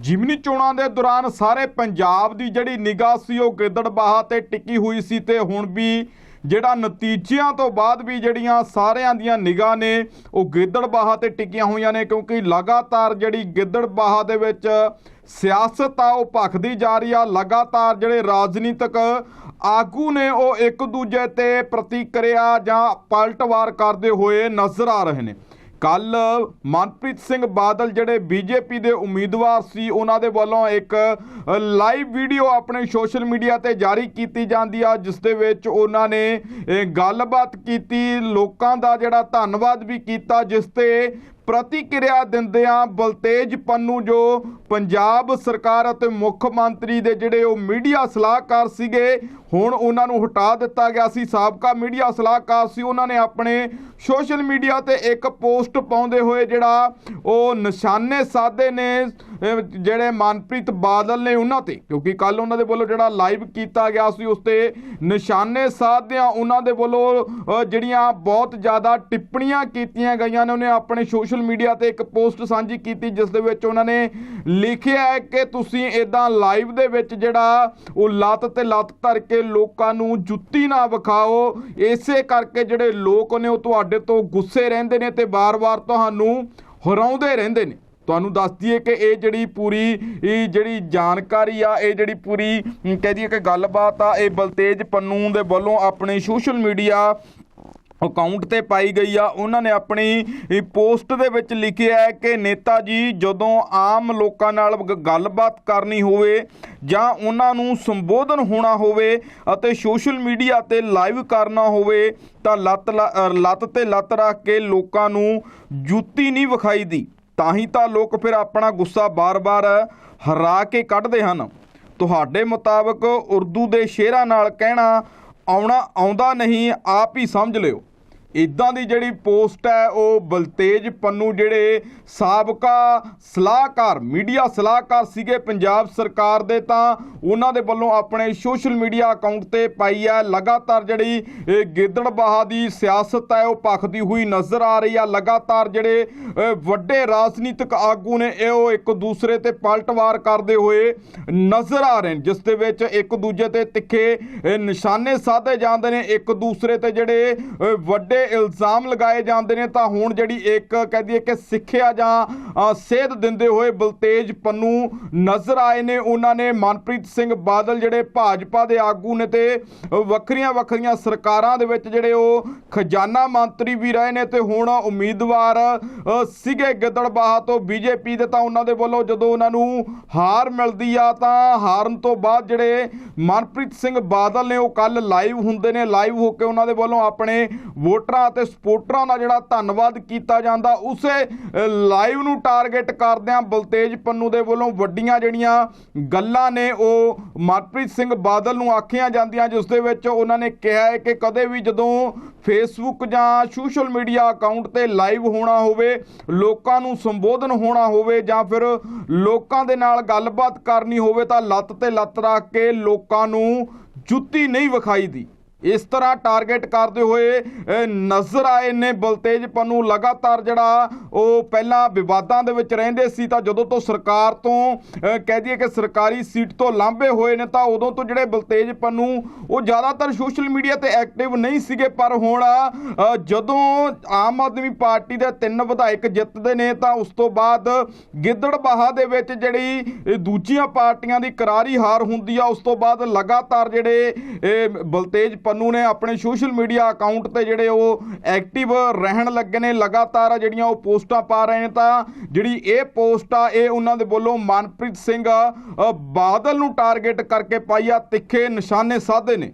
ਜਿਮਨੀ ਚੋਣਾਂ ਦੇ ਦੌਰਾਨ ਸਾਰੇ ਪੰਜਾਬ ਦੀ ਜਿਹੜੀ ਨਿਗਾਹ ਸੀ ਉਹ ਗਿੱਦੜਬਾਹਾ ਤੇ ਟਿੱਕੀ ਹੋਈ ਸੀ ਤੇ ਹੁਣ ਵੀ ਜਿਹੜਾ ਨਤੀਜਿਆਂ ਤੋਂ ਬਾਅਦ ਵੀ ਜਿਹੜੀਆਂ ਸਾਰਿਆਂ ਦੀਆਂ ਨਿਗਾਹ ਨੇ ਉਹ ਗਿੱਦੜਬਾਹਾ ਤੇ ਟਿਕੀਆਂ ਹੋਈਆਂ ਨੇ ਕਿਉਂਕਿ ਲਗਾਤਾਰ ਜਿਹੜੀ ਗਿੱਦੜਬਾਹਾ ਦੇ ਵਿੱਚ ਸਿਆਸਤ ਆ ਉਹ ਭਖਦੀ ਜਾ ਰਹੀ ਆ, ਲਗਾਤਾਰ ਜਿਹੜੇ ਰਾਜਨੀਤਿਕ ਆਗੂ ਨੇ ਉਹ ਇੱਕ ਦੂਜੇ ਤੇ ਪ੍ਰਤੀਕਿਰਿਆ ਜਾਂ ਪਲਟਵਾਰ ਕਰਦੇ ਹੋਏ ਨਜ਼ਰ ਆ ਰਹੇ ਨੇ। ਕੱਲ ਮਨਪ੍ਰੀਤ ਸਿੰਘ ਬਾਦਲ ਜਿਹੜੇ ਬੀਜੇਪੀ ਦੇ ਉਮੀਦਵਾਰ ਸੀ, ਉਹਨਾਂ ਦੇ ਵੱਲੋਂ ਇੱਕ ਲਾਈਵ ਵੀਡੀਓ ਆਪਣੇ ਸੋਸ਼ਲ ਮੀਡੀਆ ਤੇ ਜਾਰੀ ਕੀਤੀ ਜਾਂਦੀ ਆ, ਜਿਸ ਦੇ ਵਿੱਚ ਉਹਨਾਂ ਨੇ ਗੱਲਬਾਤ ਕੀਤੀ, ਲੋਕਾਂ ਦਾ ਜਿਹੜਾ ਧੰਨਵਾਦ ਵੀ ਕੀਤਾ, ਜਿਸ ਤੇ ਪ੍ਰਤੀਕਿਰਿਆ ਦਿੰਦਿਆਂ ਬਲਤੇਜ ਪੰਨੂ ਜੋ ਪੰਜਾਬ ਸਰਕਾਰ ਅਤੇ ਮੁੱਖ ਮੰਤਰੀ ਦੇ ਜਿਹੜੇ ਉਹ ਮੀਡੀਆ ਸਲਾਹਕਾਰ ਸੀਗੇ, ਹੁਣ ਉਹਨਾਂ ਨੂੰ ਹਟਾ ਦਿੱਤਾ ਗਿਆ ਸੀ। ਸਾਬਕਾ ਮੀਡੀਆ ਸਲਾਹਕਾਰ ਸੀ। ਉਹਨਾਂ ਨੇ ਆਪਣੇ ਸੋਸ਼ਲ ਮੀਡੀਆ ਤੇ ਇੱਕ ਪੋਸਟ ਪਾਉਂਦੇ ਹੋਏ ਜਿਹੜਾ ਉਹ ਨਿਸ਼ਾਨੇ ਸਾਧੇ ਨੇ ਜਿਹੜੇ ਮਨਪ੍ਰੀਤ ਬਾਦਲ ਨੇ ਉਹਨਾਂ ਤੇ। ਕਿਉਂਕਿ ਕੱਲ ਉਹਨਾਂ ਦੇ ਵੱਲੋਂ ਜਿਹੜਾ ਲਾਈਵ ਕੀਤਾ ਗਿਆ ਸੀ, ਉਸ ਤੇ ਨਿਸ਼ਾਨੇ ਸਾਧਦਿਆਂ ਉਹਨਾਂ ਦੇ ਵੱਲੋਂ ਜਿਹੜੀਆਂ ਬਹੁਤ ਜ਼ਿਆਦਾ ਟਿੱਪਣੀਆਂ ਕੀਤੀਆਂ ਗਈਆਂ ਨੇ, ਉਹਨੇ ਆਪਣੇ ਸੋਸ਼ਲ ਮੀਡੀਆ ਤੇ ਇੱਕ ਪੋਸਟ ਸਾਂਝੀ ਕੀਤੀ, ਜਿਸ ਦੇ ਵਿੱਚ ਉਹਨਾਂ ਨੇ ਲਿਖਿਆ ਹੈ ਕਿ ਤੁਸੀਂ ਇਦਾਂ ਲਾਈਵ ਦੇ ਵਿੱਚ ਜਿਹੜਾ ਉਹ ਲੱਤ ਤੇ ਲੱਤ ਧਰ ਕੇ ਲੋਕਾਂ ਨੂੰ ਜੁੱਤੀ ਨਾ ਵਿਖਾਓ, ਇਸੇ ਕਰਕੇ ਜਿਹੜੇ ਲੋਕ ਨੇ ਉਹ ਤੁਹਾਡੇ ਤੋਂ ਗੁੱਸੇ ਰਹਿੰਦੇ ਨੇ ਤੇ ਬਾਰ-ਬਾਰ ਤੁਹਾਨੂੰ ਹਰਾਉਂਦੇ ਰਹਿੰਦੇ ਨੇ। ਤੁਹਾਨੂੰ ਦੱਸ ਦਈਏ ਕਿ ਇਹ ਜਿਹੜੀ ਪੂਰੀ, ਇਹ ਜਿਹੜੀ ਜਾਣਕਾਰੀ ਆ, ਇਹ ਜਿਹੜੀ ਪੂਰੀ ਕਹਿ ਦਈਏ ਕਿ ਗੱਲਬਾਤ ਆ, ਇਹ ਬਲਤੇਜ ਪੰਨੂ ਦੇ ਵੱਲੋਂ ਆਪਣੇ ਸੋਸ਼ਲ ਮੀਡੀਆ ਅਕਾਊਂਟ ਤੇ ਪਾਈ ਗਈ ਆ, ਉਹਨਾਂ ਨੇ ਆਪਣੀ ਪੋਸਟ ਦੇ ਵਿੱਚ ਲਿਖਿਆ ਹੈ ਕਿ ਨੇਤਾ ਜੀ, ਜਦੋਂ ਆਮ ਲੋਕਾਂ ਨਾਲ ਗੱਲਬਾਤ ਕਰਨੀ ਹੋਵੇ ਜਾਂ ਉਹਨਾਂ ਨੂੰ ਸੰਬੋਧਨ ਹੋਣਾ ਹੋਵੇ ਅਤੇ ਸੋਸ਼ਲ ਮੀਡੀਆ ਤੇ ਲਾਈਵ ਕਰਨਾ ਹੋਵੇ, ਤਾਂ ਲੱਤ ਲ- ਲੱਤ ਤੇ ਲੱਤ ਰੱਖ ਕੇ ਲੋਕਾਂ ਨੂੰ ਜੁੱਤੀ ਨਹੀਂ ਵਿਖਾਈ ਦੀ ਤਾਂ ਹੀ ਤਾਂ ਲੋਕ ਫਿਰ ਆਪਣਾ ਗੁੱਸਾ ਬਾਰ-ਬਾਰ ਹਰਾ ਕੇ ਕੱਢਦੇ ਹਨ। ਤੁਹਾਡੇ ਮੁਤਾਬਕ ਉਰਦੂ ਦੇ ਸ਼ੇਰਾਂ ਨਾਲ ਕਹਿਣਾ ਆਉਣਾ, ਆਉਂਦਾ ਨਹੀਂ, ਆਪ ਹੀ ਸਮਝ ਲਿਓ। ਇਦਾਂ ਦੀ ਜਿਹੜੀ ਪੋਸਟ ਹੈ, ਉਹ ਬਲਤੇਜ ਪੰਨੂ ਜਿਹੜੇ ਸਾਬਕਾ ਸਲਾਹਕਾਰ, ਮੀਡੀਆ ਸਲਾਹਕਾਰ ਸੀਗੇ ਪੰਜਾਬ ਸਰਕਾਰ ਦੇ, ਤਾਂ ਉਹਨਾਂ ਦੇ ਵੱਲੋਂ ਆਪਣੇ ਸੋਸ਼ਲ ਮੀਡੀਆ ਅਕਾਊਂਟ ਤੇ ਪਾਈ ਹੈ। ਲਗਾਤਾਰ ਜਿਹੜੀ, ਇਹ ਗਿੱਦੜਬਾਹਾ ਦੀ ਸਿਆਸਤ ਹੈ, ਉਹ ਭਖਦੀ ਹੋਈ ਨਜ਼ਰ ਆ ਰਹੀ ਆ। ਲਗਾਤਾਰ ਜਿਹੜੇ ਵੱਡੇ ਰਾਜਨੀਤਿਕ ਆਗੂ ਨੇ, ਇਹ ਉਹ ਇੱਕ ਦੂਸਰੇ ਤੇ ਪਲਟਵਾਰ ਕਰਦੇ ਹੋਏ ਨਜ਼ਰ ਆ ਰਹੇ ਨੇ, ਜਿਸ ਦੇ ਵਿੱਚ ਇੱਕ ਦੂਜੇ ਤੇ ਤਿੱਖੇ ਨਿਸ਼ਾਨੇ ਸਾਧੇ ਜਾਂਦੇ ਨੇ। ਇੱਕ ਦੂਸਰੇ ਤੇ ਜਿਹੜੇ ਵੱਡੇ ਵੱਡੇ ਇਲਜ਼ਾਮ ਲਗਾਏ ਜਾਂਦੇ ਨੇ ਤਾਂ ਹੁਣ ਜਿਹੜੀ ਇੱਕ ਕਹਿ ਹੈ ਕਿ ਸਿੱਖਿਆ ਜਾਂ ਸੇਧ ਦਿੰਦੇ ਹੋਏ ਬਲਤੇਜ ਪੰਨੂ ਨਜ਼ਰ ਆਏ ਨੇ। ਉਹਨਾਂ ਨੇ ਮਨਪ੍ਰੀਤ ਸਿੰਘ ਬਾਦਲ ਜਿਹੜੇ ਭਾਜਪਾ ਦੇ ਆਗੂ ਨੇ ਤੇ ਵੱਖਰੀਆਂ ਵੱਖਰੀਆਂ ਸਰਕਾਰਾਂ ਦੇ ਵਿੱਚ ਜਿਹੜੇ ਉਹ ਖਜ਼ਾਨਾ ਮੰਤਰੀ ਵੀ ਰਹੇ ਨੇ ਤੇ ਹੁਣ ਉਮੀਦਵਾਰ ਅਹ, ਸੀਗੇ ਗਿੱਦੜਬਾਹਾ ਤੋਂ ਬੀਜੇਪੀ ਦੇ ਤਾਂ ਉਹਨਾਂ ਦੇ ਵੱਲੋਂ ਜਦੋਂ ਉਹਨਾਂ ਨੂੰ ਹਾਰ ਮਿਲਦੀ ਆ ਤਾਂ ਹਾਰਨ ਤੋਂ ਬਾਅਦ ਜਿਹੜੇ ਮਨਪ੍ਰੀਤ ਸਿੰਘ ਬਾਦਲ ਨੇ ਉਹ ਕੱਲ ਲਾਈਵ ਹੁੰਦੇ ਨੇ। ਲਾਈਵ ਹੋ ਕੇ ਉਹਨਾਂ ਦੇ ਵੱਲੋਂ ਆਪਣੇ ਵੋਟਰਾਂ ਅਤੇ ਸਪੋਰਟਰਾਂ ਦਾ ਜਿਹੜਾ ਧੰਨਵਾਦ ਕੀਤਾ ਜਾਂਦਾ ਉਸੇ ਲਾਈਵ ਨੂੰ ਟਾਰਗੇਟ ਕਰਦਿਆਂ ਬਲਤੇਜ ਪੰਨੂ ਦੇ ਵੱਲੋਂ ਵੱਡੀਆਂ ਜਿਹੜੀਆਂ ਗੱਲਾਂ ਨੇ, ਉਹ ਮਨਪ੍ਰੀਤ ਸਿੰਘ ਬਾਦਲ ਨੂੰ ਆਖੀਆਂ ਜਾਂਦੀਆਂ, ਜਿਸ ਦੇ ਵਿੱਚ ਉਹਨਾਂ ਨੇ ਕਿਹਾ ਹੈ ਕਿ ਕਦੇ ਵੀ ਜਦੋਂ ਫੇਸਬੁੱਕ ਜਾਂ ਸੋਸ਼ਲ ਮੀਡੀਆ ਅਕਾਊਂਟ ਤੇ ਲਾਈਵ ਹੋਣਾ ਹੋਵੇ, ਲੋਕਾਂ ਨੂੰ ਸੰਬੋਧਨ ਹੋਣਾ ਹੋਵੇ ਜਾਂ ਫਿਰ ਲੋਕਾਂ ਦੇ ਨਾਲ ਗੱਲਬਾਤ ਕਰਨੀ ਹੋਵੇ, ਤਾਂ ਲੱਤ ਤੇ ਲੱਤ ਰੱਖ ਕੇ ਲੋਕਾਂ ਨੂੰ ਜੁੱਤੀ ਨਹੀਂ ਵਿਖਾਈ ਦੀ ਇਸ ਤਰ੍ਹਾਂ ਟਾਰਗੇਟ ਕਰਦੇ ਹੋਏ ਨਜ਼ਰ ਆਏ ਨੇ ਬਲਤੇਜ ਪੰਨੂ। ਲਗਾਤਾਰ ਜਿਹੜਾ ਉਹ ਪਹਿਲਾਂ ਵਿਵਾਦਾਂ ਦੇ ਵਿੱਚ ਰਹਿੰਦੇ ਸੀ, ਤਾਂ ਜਦੋਂ ਤੋਂ ਸਰਕਾਰ ਤੋਂ ਕਹਿ ਦਈਏ ਕਿ ਸਰਕਾਰੀ ਸੀਟ ਤੋਂ ਲਾਂਭੇ ਹੋਏ ਨੇ, ਤਾਂ ਉਦੋਂ ਤੋਂ ਜਿਹੜੇ ਬਲਤੇਜ ਪੰਨੂ, ਉਹ ਜ਼ਿਆਦਾਤਰ ਸੋਸ਼ਲ ਮੀਡੀਆ ਤੇ ਐਕਟਿਵ ਨਹੀਂ ਸੀਗੇ, ਪਰ ਹੁਣ ਜਦੋਂ ਆਮ ਆਦਮੀ ਪਾਰਟੀ ਦੇ ਤਿੰਨ ਵਿਧਾਇਕ ਜਿੱਤਦੇ ਨੇ, ਤਾਂ ਉਸ ਤੋਂ ਬਾਅਦ ਗਿੱਦੜਬਾਹਾ ਦੇ ਵਿੱਚ ਜਿਹੜੀ ਦੂਜੀਆਂ ਪਾਰਟੀਆਂ ਦੀ ਕਰਾਰੀ ਹਾਰ ਹੁੰਦੀ ਆ, ਉਸ ਤੋਂ ਬਾਅਦ ਲਗਾਤਾਰ ਜਿਹੜੇ ਬਲਤੇਜ ਪੰਨੂ ਨੇ ਆਪਣੇ ਸੋਸ਼ਲ ਮੀਡੀਆ ਅਕਾਊਂਟ ਤੇ ਜਿਹੜੇ ਉਹ ਐਕਟਿਵ ਰਹਿਣ ਲੱਗੇ ਨੇ, ਲਗਾਤਾਰ ਜਿਹੜੀਆਂ ਉਹ ਪੋਸਟਾਂ ਪਾ ਰਹੇ ਨੇ ਤਾਂ ਜਿਹੜੀ ਇਹ ਪੋਸਟ ਆ, ਇਹ ਉਹਨਾਂ ਦੇ ਵੱਲੋਂ ਮਨਪ੍ਰੀਤ ਸਿੰਘ ਬਾਦਲ ਨੂੰ ਟਾਰਗੇਟ ਕਰਕੇ ਪਾਈ ਆ, ਤਿੱਖੇ ਨਿਸ਼ਾਨੇ ਸਾਧੇ ਨੇ।